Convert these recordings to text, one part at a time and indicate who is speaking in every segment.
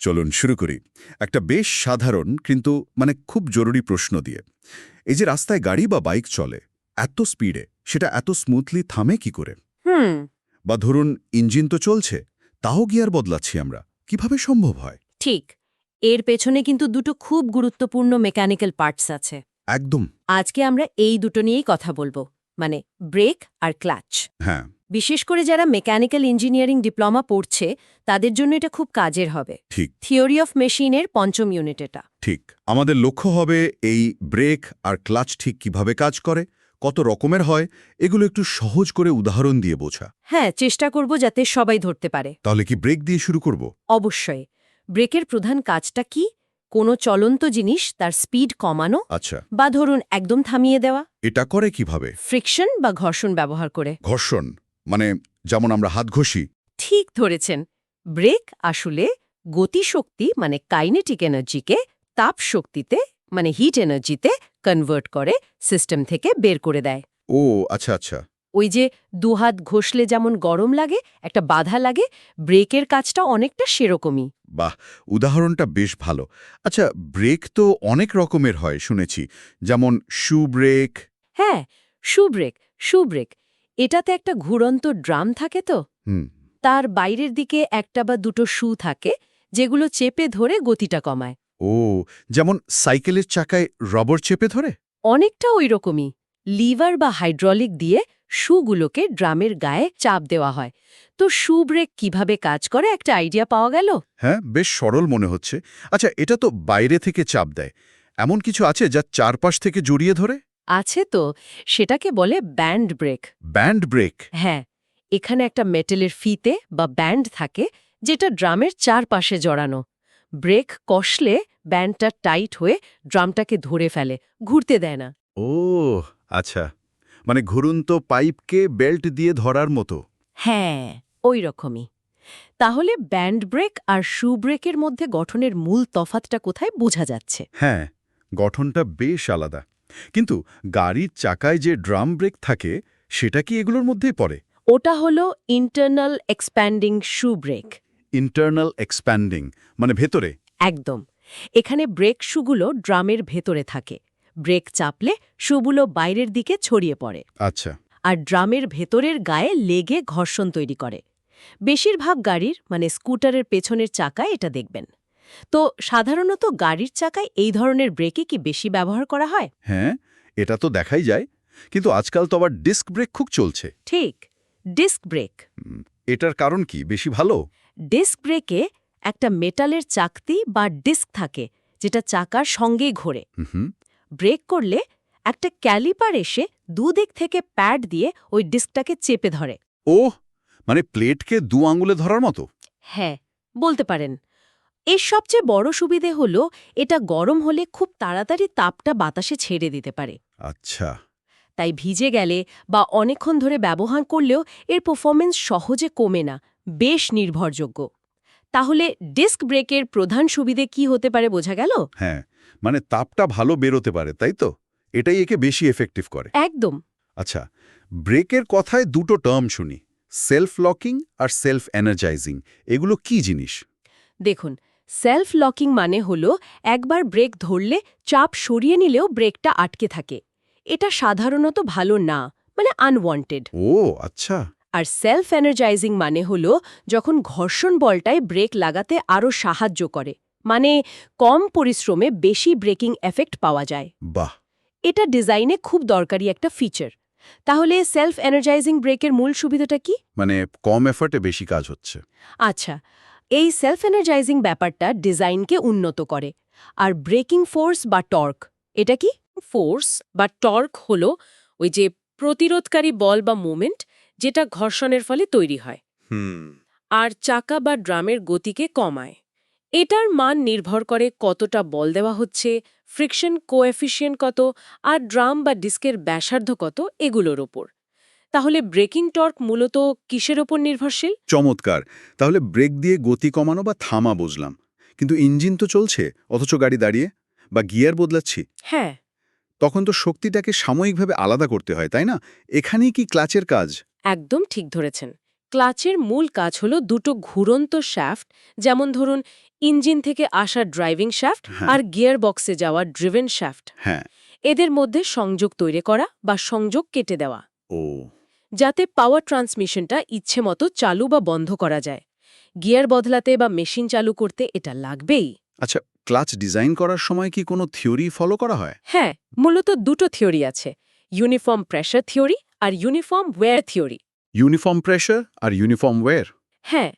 Speaker 1: চলুন শুরু করি। একটা বেশ সাধারণ কিন্তু মানে খুব জরুরি প্রশ্ন দিয়ে। এই যে রাস্তায় গাড়ি বা বাইক চলে এত স্পিডে সেটা এত স্মুথলি থামে কি করে?
Speaker 2: হুম।
Speaker 1: বা ধরুন ইঞ্জিন তো চলছে তাও গিয়ার বদলাচ্ছি আমরা? কীভাবে সম্ভব হয়?
Speaker 2: ঠিক। এর পেছনে কিন্তু দুটো খুব গুরুত্বপূর্ণ মেকানিক্যাল পার্টস আছে।
Speaker 1: একদম।
Speaker 2: আজকে আমরা এই দুটো নিয়েই কথা বলব মানে ব্রেক আর ক্লাচ
Speaker 1: হ্যাঁ।
Speaker 2: বিশেষ করে যারা মেকানিক্যাল ইঞ্জিনিয়ারিং ডিপ্লোমা পড়ছে তাদের জন্য এটা খুব কাজের হবে।
Speaker 1: ঠিক।
Speaker 2: থিওরি অফ মেশিনের পঞ্চম ইউনিট এটা।
Speaker 1: ঠিক। আমাদের লক্ষ্য হবে এই ব্রেক আর ক্লাচ ঠিক কীভাবে কাজ করে কত রকমের হয় এগুলো একটু সহজ করে উদাহরণ দিয়ে বোঝা।
Speaker 2: হ্যাঁ চেষ্টা করব যাতে সবাই ধরতে পারে।
Speaker 1: তাহলে কি ব্রেক দিয়ে শুরু করব?
Speaker 2: অবশ্যই। ব্রেকের প্রধান কাজটা কি? কোনো চলন্ত জিনিস তার স্পিড কমানো
Speaker 1: আচ্ছা।
Speaker 2: বা ধরুন একদম থামিয়ে দেওয়া।
Speaker 1: এটা করে কীভাবে?
Speaker 2: ফ্রিকশন বা ঘর্ষণ ব্যবহার করে।
Speaker 1: ঘর্ষণ। মানে যেমন আমরা হাত ঘষি।
Speaker 2: ঠিক ধরেছেন। ব্রেক আসলে গতিশক্তি মানে কাইনেটিক এনার্জিকে তাপ শক্তিতে মানে হিট এনার্জিতে কনভার্ট করে সিস্টেম থেকে বের করে দেয়।
Speaker 1: ও আচ্ছা আচ্ছা।
Speaker 2: ওই যে দুহাত ঘষলে যেমন গরম লাগে একটা বাধা লাগে ব্রেকের কাজটা অনেকটা সেরকমই।
Speaker 1: বাহ উদাহরণটা বেশ ভালো। আচ্ছা ব্রেক তো অনেক রকমের হয় শুনেছি। যেমন শু ব্রেক।
Speaker 2: হ্যাঁ শু ব্রেক শু ব্রেক। এটাতে একটা ঘুরন্ত ড্রাম থাকে তো?
Speaker 1: হুম।
Speaker 2: তার বাইরের দিকে একটা বা দুটো শু থাকে যেগুলো চেপে ধরে গতিটা কমায়।
Speaker 1: ও যেমন সাইকেলের চাকায় রবর চেপে ধরে?
Speaker 2: অনেকটা ওই রকমই। লিভার বা হাইড্রলিক দিয়ে শুগুলোকে ড্রামের গায়ে চাপ দেওয়া হয়। তো শু ব্রেক কীভাবে কাজ করে একটা আইডিয়া পাওয়া গেল?
Speaker 1: হ্যাঁ বেশ সরল মনে হচ্ছে। আচ্ছা এটা তো বাইরে থেকে চাপ দেয়। এমন কিছু আছে যা চারপাশ থেকে জড়িয়ে ধরে?
Speaker 2: আছে তো সেটাকে বলে ব্যান্ড ব্রেক।
Speaker 1: Band break?
Speaker 2: হ্যাঁ এখানে একটা মেটেলের ফিতে বা ব্যান্ড থাকে যেটা ড্রামের চারপাশে জড়ানো। ব্রেক কষলে ব্যান্ডটা টাইট হয়ে ড্রামটাকে ধরে ফেলে ঘুরতে দেয় না।
Speaker 1: ও আচ্ছা। মানে ঘুরন্ত পাইপকে বেল্ট দিয়ে ধরার মতো?
Speaker 2: হ্যাঁ ওই রকমই। তাহলে ব্যান্ড ব্রেক আর শু ব্রেকের মধ্যে গঠনের মূল তফাতটা কোথায় বোঝা যাচ্ছে?
Speaker 1: হ্যাঁ গঠনটা বেশ আলাদা। কিন্তু গাড়ির চাকায় যে ড্রাম ব্রেক থাকে সেটা কি এগুলোর মধ্যেই পড়ে?
Speaker 2: ওটা হলো internal expanding shoe brake
Speaker 1: internal expanding মানে ভেতরে?
Speaker 2: একদম। এখানে ব্রেক শুগুলো ড্রামের ভেতরে থাকে। ব্রেক চাপলে শুগুলো বাইরের দিকে ছড়িয়ে পড়ে।
Speaker 1: আচ্ছা।
Speaker 2: আর ড্রামের ভেতরের গায়ে লেগে ঘর্ষণ তৈরি করে। বেশিরভাগ গাড়ির মানে স্কুটারের পেছনের চাকায় এটা দেখবেন। তো সাধারণত গাড়ির চাকায় এই ধরনের ব্রেকে কি বেশি ব্যবহার করা হয়?
Speaker 1: হ্যাঁ এটা তো দেখাই যায়। কিন্তু আজকাল তো আবার ডিস্ক ব্রেক খুব চলছে।
Speaker 2: ঠিক ডিস্ক ব্রেক।
Speaker 1: এটার কারণ কি? বেশি ভালো?
Speaker 2: ডিস্ক ব্রেকে একটা মেটালের চাকতি বা ডিস্ক থাকে যেটা চাকার সঙ্গেই ঘোরে। ব্রেক করলে একটা ক্যালিপার এসে দুদিক থেকে প্যাড দিয়ে ওই ডিস্কটাকে চেপে ধরে।
Speaker 1: ও মানে প্লেটকে দু আঙুলে ধরার মতো?
Speaker 2: হ্যাঁ বলতে পারেন। এর সবচেয়ে বড় সুবিধে হল এটা গরম হলে খুব তাড়াতাড়ি তাপটা বাতাসে ছেড়ে দিতে পারে।
Speaker 1: আচ্ছা।
Speaker 2: তাই ভিজে গেলে বা অনেকক্ষণ ধরে ব্যবহার করলেও এর পারফরমেন্স সহজে কমে না বেশ নির্ভরযোগ্য। তাহলে ডিস্ক ব্রেকের প্রধান সুবিধে কি হতে পারে বোঝা গেল?
Speaker 1: হ্যাঁ মানে তাপটা ভালো বেরোতে পারে তাই তো? এটাই একে বেশি এফেক্টিভ করে।
Speaker 2: একদম।
Speaker 1: আচ্ছা ব্রেকের কথায় দুটো টার্ম শুনি সেলফ লকিং আর সেলফ এনার্জাইজিং এগুলো কি জিনিস?
Speaker 2: দেখুন সেলফ লকিং মানে হল একবার ব্রেক ধরলে চাপ সরিয়ে নিলেও ব্রেকটা আটকে থাকে। এটা সাধারণত ভালো না মানে আনওয়ান্টেড
Speaker 1: ও আচ্ছা।
Speaker 2: আর সেলফ এনার্জাইজিং মানে হল যখন ঘর্ষণ বলটায় ব্রেক লাগাতে আরও সাহায্য করে মানে কম পরিশ্রমে বেশি ব্রেকিং এফেক্ট পাওয়া যায়।
Speaker 1: বাহ।
Speaker 2: এটা ডিজাইনে খুব দরকারি একটা ফিচার। তাহলে সেলফ এনার্জাইজিং ব্রেকের মূল সুবিধাটা কি?
Speaker 1: মানে কম এফার্টে বেশি কাজ হচ্ছে।
Speaker 2: আচ্ছা এই সেলফ এনার্জাইজিং ব্যাপারটা ডিজাইনকে উন্নত করে। আর ব্রেকিং ফোর্স বা টর্ক এটা কি? ফোর্স বা টর্ক হল ওই যে প্রতিরোধকারী বল বা মুভমেন্ট যেটা ঘর্ষণের ফলে তৈরি হয়।
Speaker 1: হুম।
Speaker 2: আর চাকা বা ড্রামের গতিকে কমায়। এটার মান নির্ভর করে কতটা বল দেওয়া হচ্ছে ফ্রিকশন কোএফিসিয়েন্ট কত আর ড্রাম বা ডিস্কের ব্যাসার্ধ কত এগুলোর ওপর। তাহলে ব্রেকিং টর্ক মূলত কিসের ওপর নির্ভরশীল?
Speaker 1: চমৎকার। তাহলে ব্রেক দিয়ে গতি কমানো বা থামা বুঝলাম। কিন্তু ইঞ্জিন তো চলছে অথচ গাড়ি দাঁড়িয়ে বা গিয়ার বদলাচ্ছি।
Speaker 2: হ্যাঁ।
Speaker 1: তখন তো শক্তিটাকে সাময়িকভাবে আলাদা করতে হয় তাই না? এখানেই কি ক্লাচের কাজ?
Speaker 2: একদম ঠিক ধরেছেন। ক্লাচের মূল কাজ হলো দুটো ঘুরন্ত শ্যাফট যেমন ধরুন ইঞ্জিন থেকে আসা ড্রাইভিং শ্যাফট
Speaker 1: হ্যাঁ।
Speaker 2: আর গিয়ার বক্সে যাওয়া ড্রিভেন শ্যাফট।
Speaker 1: হ্যাঁ।
Speaker 2: এদের মধ্যে সংযোগ তৈরি করা বা সংযোগ কেটে দেওয়া।
Speaker 1: ও।
Speaker 2: যাতে পাওয়ার ট্রান্সমিশনটা ইচ্ছে মতো চালু বা বন্ধ করা যায়। গিয়ার বদলাতে বা মেশিন চালু করতে এটা লাগবেই।
Speaker 1: আচ্ছা ক্লাচ ডিজাইন করার সময় কি কোনো থিওরি ফলো করা হয়?
Speaker 2: হ্যাঁ মূলত দুটো থিওরি আছে ইউনিফর্ম প্রেশার থিওরি আর uniform wear theory.
Speaker 1: Uniform pressure আর ইউনিফর্ম ওয়্যার?
Speaker 2: হ্যাঁ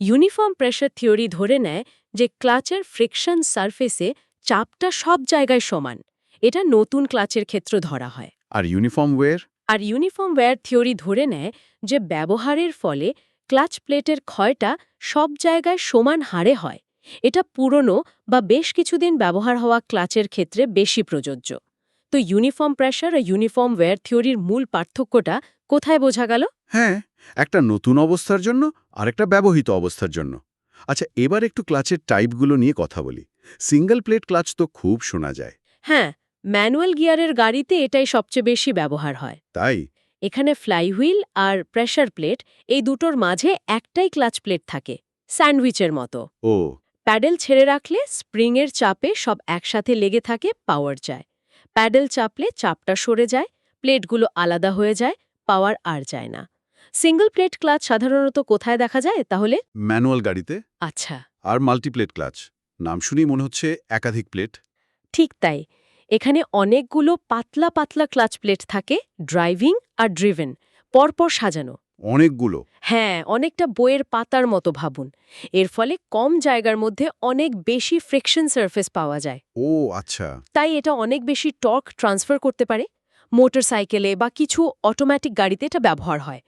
Speaker 2: ইউনিফর্ম প্রেশার থিওরি ধরে নেয় যে ক্লাচের ফ্রিকশন সারফেসে চাপটা সব জায়গায় সমান এটা নতুন ক্লাচের ক্ষেত্র ধরা হয়।
Speaker 1: আর ইউনিফর্ম ওয়্যার?
Speaker 2: আর ইউনিফর্ম ওয়্যার থিওরি ধরে নেয় যে ব্যবহারের ফলে ক্লাচ প্লেটের ক্ষয়টা সব জায়গায় সমান হারে হয়। এটা পুরনো বা বেশ কিছুদিন ব্যবহার হওয়া ক্লাচের ক্ষেত্রে বেশি প্রযোজ্য। তো ইউনিফর্ম প্রেশার আর ইউনিফর্ম ওয়্যার থিওরির মূল পার্থক্যটা কোথায় বোঝা গেল?
Speaker 1: হ্যাঁ একটা নতুন অবস্থার জন্য আর একটা ব্যবহৃত অবস্থার জন্য। আচ্ছা এবার একটু ক্লাচের টাইপগুলো নিয়ে কথা বলি। সিঙ্গেল প্লেট ক্লাচ তো খুব শোনা যায়।
Speaker 2: হ্যাঁ ম্যানুয়াল গিয়ারের গাড়িতে এটাই সবচেয়ে বেশি ব্যবহার হয়।
Speaker 1: তাই?
Speaker 2: এখানে ফ্লাইহুইল আর প্রেশার প্লেট এই দুটোর মাঝে একটাই ক্লাচ প্লেট থাকে স্যান্ডউইচের মতো।
Speaker 1: ও।
Speaker 2: প্যাডেল ছেড়ে রাখলে স্প্রিংয়ের চাপে সব একসাথে লেগে থাকে পাওয়ার যায়। প্যাডেল চাপলে চাপটা সরে যায় প্লেটগুলো আলাদা হয়ে যায় পাওয়ার আর যায় না। সিঙ্গল প্লেট ক্লাচ সাধারণত কোথায় দেখা যায় তাহলে?
Speaker 1: ম্যানুয়াল গাড়িতে?
Speaker 2: আচ্ছা।
Speaker 1: আর মাল্টিপ্লেট ক্লাচ? নাম শুনেই মনে হচ্ছে একাধিক প্লেট।
Speaker 2: ঠিক তাই। এখানে অনেকগুলো পাতলা পাতলা ক্লাচ প্লেট থাকে ড্রাইভিং আর ড্রিভেন পরপর সাজানো।
Speaker 1: অনেকগুলো?
Speaker 2: হ্যাঁ অনেকটা বইয়ের পাতার মতো ভাবুন। এর ফলে কম জায়গার মধ্যে অনেক বেশি ফ্রিকশন সারফেস পাওয়া যায়।
Speaker 1: ও আচ্ছা।
Speaker 2: তাই এটা অনেক বেশি টর্ক ট্রান্সফার করতে পারে। মোটরসাইকেলে বা কিছু অটোমেটিক গাড়িতে এটা ব্যবহার হয়।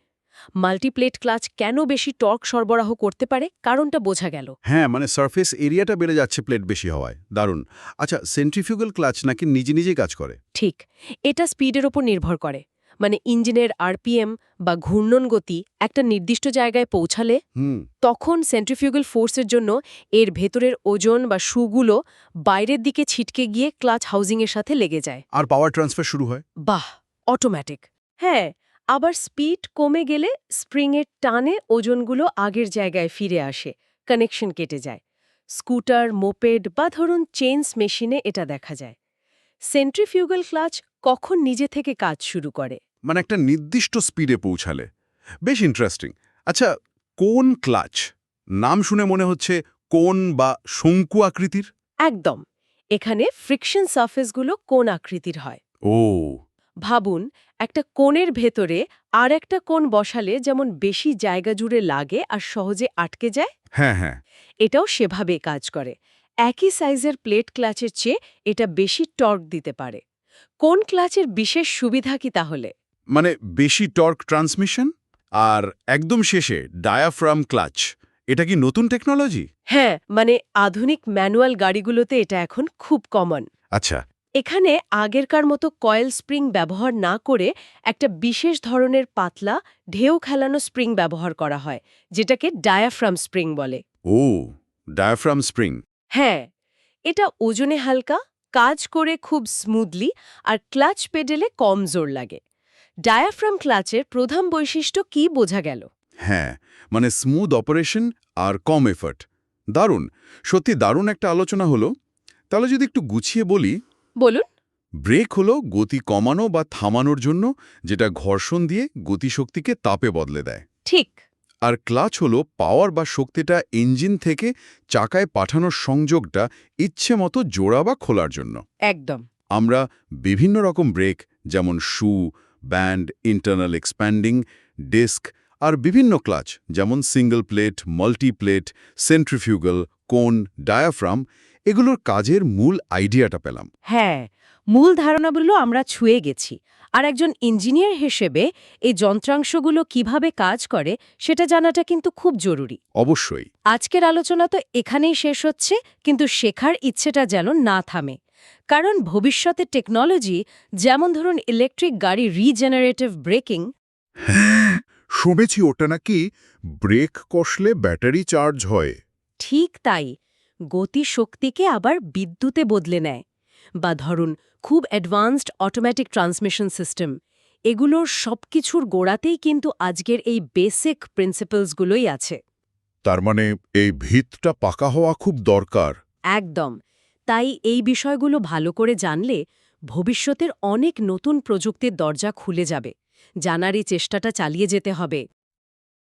Speaker 2: মাল্টিপ্লেট ক্লাচ কেন বেশি টর্ক সরবরাহ করতে পারে? কারণটা বোঝা গেল।
Speaker 1: হ্যাঁ মানে সারফেস এরিয়াটা বেড়ে যাচ্ছে প্লেট বেশি হওয়ায়। দারুণ। আচ্ছা সেন্ট্রিফিউগাল ক্লাচ নাকি নিজে নিজেই কাজ করে?
Speaker 2: ঠিক। এটা স্পিডের ওপর নির্ভর করে। মানে ইঞ্জিনের আরপিএম বা ঘূর্ণন গতি একটা নির্দিষ্ট জায়গায় পৌঁছালে
Speaker 1: হুম।
Speaker 2: তখন সেন্ট্রিফিউগাল ফোর্সের জন্য এর ভেতরের ওজন বা শুগুলো বাইরের দিকে ছিটকে গিয়ে ক্লাচ হাউজিংয়ের সাথে লেগে যায়।
Speaker 1: আর পাওয়ার ট্রান্সফার শুরু হয়?
Speaker 2: বাহ! অটোম্যাটিক। হ্যাঁ আবার স্পিড কমে গেলে স্প্রিংয়ের টানে ওজনগুলো আগের জায়গায় ফিরে আসে কানেকশন কেটে যায়। স্কুটার মোপেড বা ধরুন চেইনস মেশিনে এটা দেখা যায়। সেন্ট্রিফিউগাল ক্লাচ কখন নিজে থেকে কাজ শুরু করে?
Speaker 1: মানে একটা নির্দিষ্ট স্পিডে পৌঁছালে। বেশ ইন্টারেস্টিং আচ্ছা কোন ক্লাচ নাম শুনে মনে হচ্ছে কোন বা শঙ্কু আকৃতির?
Speaker 2: একদম। এখানে ফ্রিকশন সার্ফেসগুলো কোন আকৃতির হয়?
Speaker 1: ও
Speaker 2: ভাবুন একটা কোণের ভেতরে আর একটা কোণ বসালে যেমন বেশি জায়গা জুড়ে লাগে আর সহজে আটকে যায়?
Speaker 1: হ্যাঁ হ্যাঁ।
Speaker 2: এটাও সেভাবে কাজ করে। একই সাইজের প্লেট ক্লাচের চেয়ে এটা বেশি টর্ক দিতে পারে। কোন ক্লাচের বিশেষ সুবিধা কি তাহলে?
Speaker 1: মানে বেশি টর্ক ট্রান্সমিশন আর একদম শেষে ডায়াফ্রাম ক্লাচ এটা কি নতুন টেকনোলজি?
Speaker 2: হ্যাঁ মানে আধুনিক ম্যানুয়াল গাড়িগুলোতে এটা এখন খুব কমন।
Speaker 1: আচ্ছা
Speaker 2: এখানে আগেরকার মতো কয়েল স্প্রিং ব্যবহার না করে একটা বিশেষ ধরনের পাতলা ঢেউ খেলানো স্প্রিং ব্যবহার করা হয় যেটাকে ডায়াফ্রাম স্প্রিং বলে।
Speaker 1: ও ডায়াফ্রাম স্প্রিং
Speaker 2: হ্যাঁ এটা ওজনে হালকা কাজ করে খুব স্মুথলি আর ক্লাচ পেডেলে কম জোর লাগে। ডায়াফ্রাম ক্লাচের প্রধান বৈশিষ্ট্য কি বোঝা গেল?
Speaker 1: হ্যাঁ মানে স্মুথ অপারেশন আর কম এফর্ট দারুণ! সত্যি দারুণ একটা আলোচনা হলো। তাহলে যদি একটু গুছিয়ে বলি
Speaker 2: বলুন।
Speaker 1: ব্রেক হলো গতি কমানো বা থামানোর জন্য যেটা ঘর্ষণ দিয়ে গতিশক্তিকে তাপে বদলে দেয়।
Speaker 2: ঠিক।
Speaker 1: আর ক্লাচ হলো পাওয়ার বা শক্তিটা ইঞ্জিন থেকে চাকায় পাঠানোর সংযোগটা ইচ্ছে মতো জোড়া বা খোলার জন্য।
Speaker 2: একদম।
Speaker 1: আমরা বিভিন্ন রকম ব্রেক যেমন shoe band internal expanding disc আর বিভিন্ন ক্লাচ যেমন single plate multi plate centrifugal কোন ডায়াফ্রাম এগুলোর কাজের মূল আইডিয়াটা পেলাম।
Speaker 2: হ্যাঁ মূল ধারণাগুলো আমরা ছুঁয়ে গেছি। আর একজন ইঞ্জিনিয়ার হিসেবে এই যন্ত্রাংশগুলো কীভাবে কাজ করে সেটা জানাটা কিন্তু খুব জরুরি।
Speaker 1: অবশ্যই।
Speaker 2: আজকের আলোচনা তো এখানেই শেষ হচ্ছে কিন্তু শেখার ইচ্ছেটা যেন না থামে। কারণ ভবিষ্যতে টেকনোলজি যেমন ধরুন ইলেকট্রিক গাড়ি রিজেনারেটিভ ব্রেকিং
Speaker 3: শুনেছি ওটা নাকি ব্রেক কষলে ব্যাটারি চার্জ হয়।
Speaker 2: ঠিক তাই। গতি শক্তিকে আবার বিদ্যুতে বদলে নেয়। বা ধরুন খুব অ্যাডভান্সড অটোমেটিক ট্রান্সমিশন সিস্টেম। এগুলোর সবকিছুর গোড়াতেই কিন্তু আজকের এই বেসিক প্রিন্সিপালসগুলোই আছে।
Speaker 1: তার মানে এই ভিতটা পাকা হওয়া খুব দরকার।
Speaker 2: একদম। তাই এই বিষয়গুলো ভালো করে জানলে ভবিষ্যতের অনেক নতুন প্রযুক্তির দরজা খুলে যাবে। জানার এই চেষ্টাটা চালিয়ে যেতে হবে।